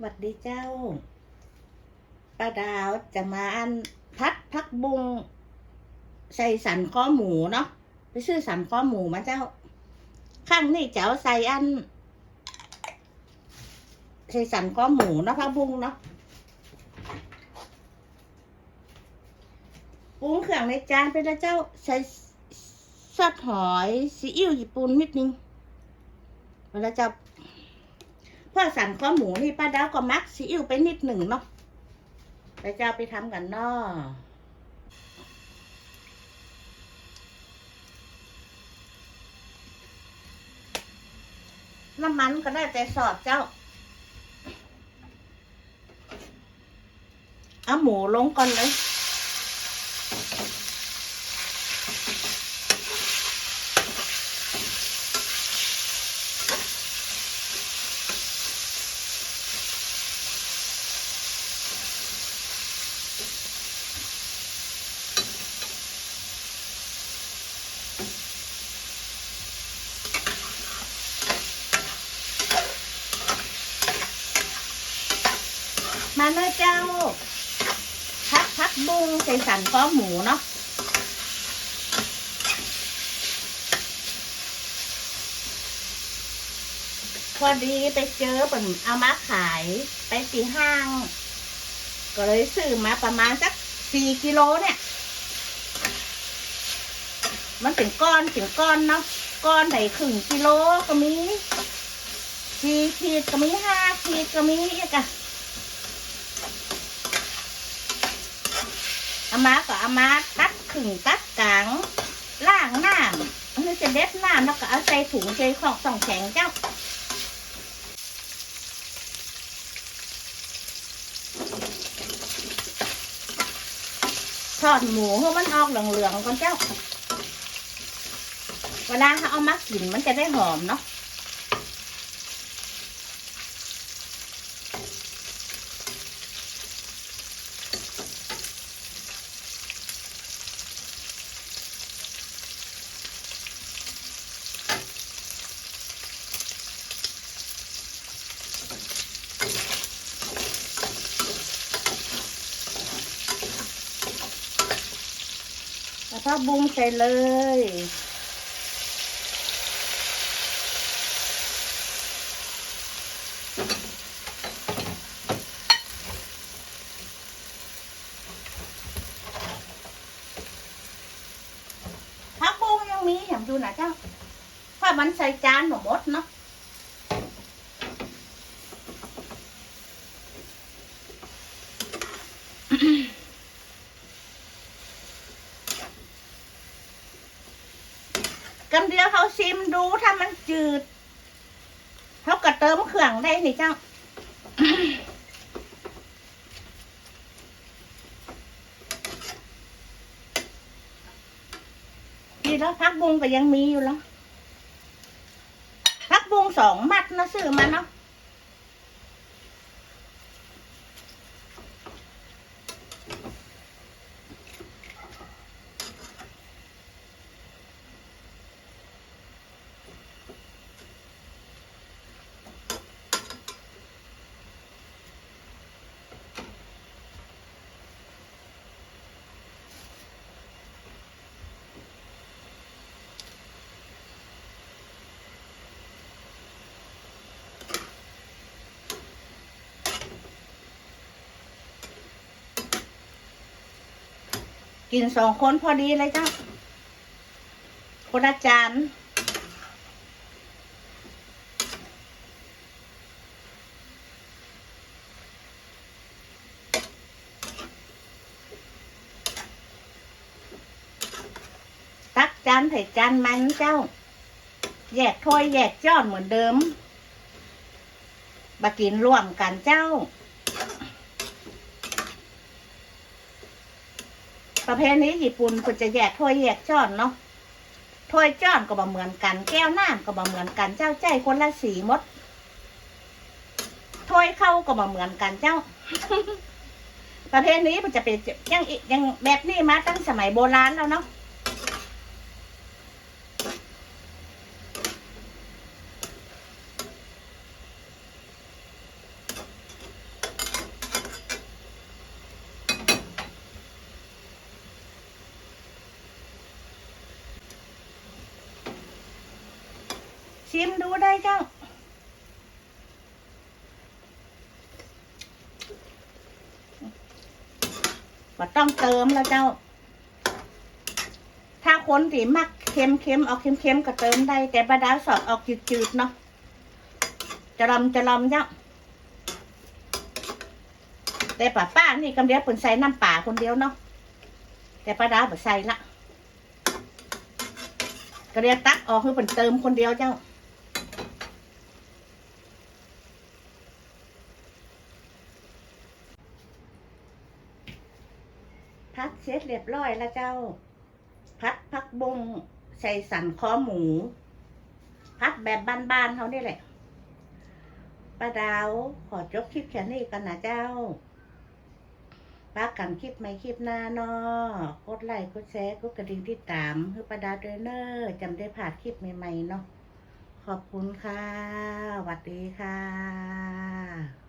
หวัดดีเจ้าป้าดาวจะมาอันพัดพักบุงใส่สันข้อหมูเนาะไปซื้อสันข้อหมูมาเจ้า ข้างนี่เจ้าใส่อัน ใส่สันข้อหมูเนาะพักบุงเนาะปรุงเครื่องในจานไปแล้วเจ้าใส่ซอสหอยซีอิ๊วญี่ปุ่นนิดนึงเวลาจะพ่ อสันข้อหมูนี่ป้าดาวก็มักซีอิ๊วไปนิดหนึ่งเนาะไปเจ้าไปทำกันเนาะน้ำมันก็ได้แต่สอดเจ้า เอาหมูลงก่อนเลย มาเลยเจ้าพักพักบุ้งใส่สันก้อหมูเนาะพอดีไปเจอเปิ่นเอามาขายไปตีห้าง ก็เลยซื้อมาประมาณสักสี่กิโลเนี่ย มันเป็นก้อนเป็นก้อนเนาะก้อนไหนครึ่งกิโลก็มีสี่ขีดก็มีห้าขีดก็มีอีกอะ อามาก็อามาตัดขึงตัดกลางล่างน้ำคือจะเด็ดน้ำแล้วก็เอาใส่ถุงใส่ของสองแข็งเจ้าทอดหมูให้มันออกเหลืองๆก่อนเจ้า เวลาเขาเอามากินมันจะได้หอมเนาะ แล้วก็บุ้งใส่เลย ผักบุ้งยังมีเห็นดูนะเจ้าเพรามันใส่จานหมดเนาะ กำเดียวเขาชิมดูถ้ามันจืดเขาก็เติมเครื่องได้นี่เจ้าดีแล้วพักบุงก็ยังมีอยู่แล้วพักบุงสองมัดนะซื้อมาเนาะ กินสองคนพอดีเลยเจ้าคนละจานตักจานใส่จานมันเจ้า แยกถ้วยแยกจอนเหมือนเดิม บากินร่วมกันเจ้า ประเภทนี้ญี่ปุ่นคุณจะแยกถ้วยแยกช้อนเนาะถ้วยจ้อนก็บ่เหมือนกัน แก้วน้ำก็บ่เหมือนกันเจ้าใจคนละสีมดถ้วยเข้าก็บ่เหมือนกันเจ้า ประเภทนี้มันจะเป็นยังยังแบบนี้มาตั้งสมัยโบราณแล้วเนาะ ชิมดูได้เจ้าก็ต้องเติมแล้วเจ้า ถ้าคนที่มักเค็มเค็มๆออกเค็มเค็มๆก็เติมได้ แต่บาดาสอดออกจืดจืดๆเนาะจะลำจะลำเจ้าแต่ป้าป้านี่กำเดียวเปิ่นใส่น้ำป่าคนเดียวเนาะแต่ป้าดาเปิ่นใส่ละก็เรียกตักออกคือเปิ่นเติมคนเดียวเจ้า พัดเสร็จเรียบร้อยแล้วเจ้า พัดพักบงใส่สันคอหมู พัดแบบบ้านๆเขานี่แหละป้าดาวขอจบคลิปแค่นี้กันนะเจ้าป้ากันคลิปไม่คลิปหน้าเนาะกดไลค์กดแชร์กดกระดิ่งที่ตามคือป้าดาวด้วยเนอร์จำได้ผ่านคลิปใหม่ๆเนาะขอบคุณค่ะสวัสดีค่ะ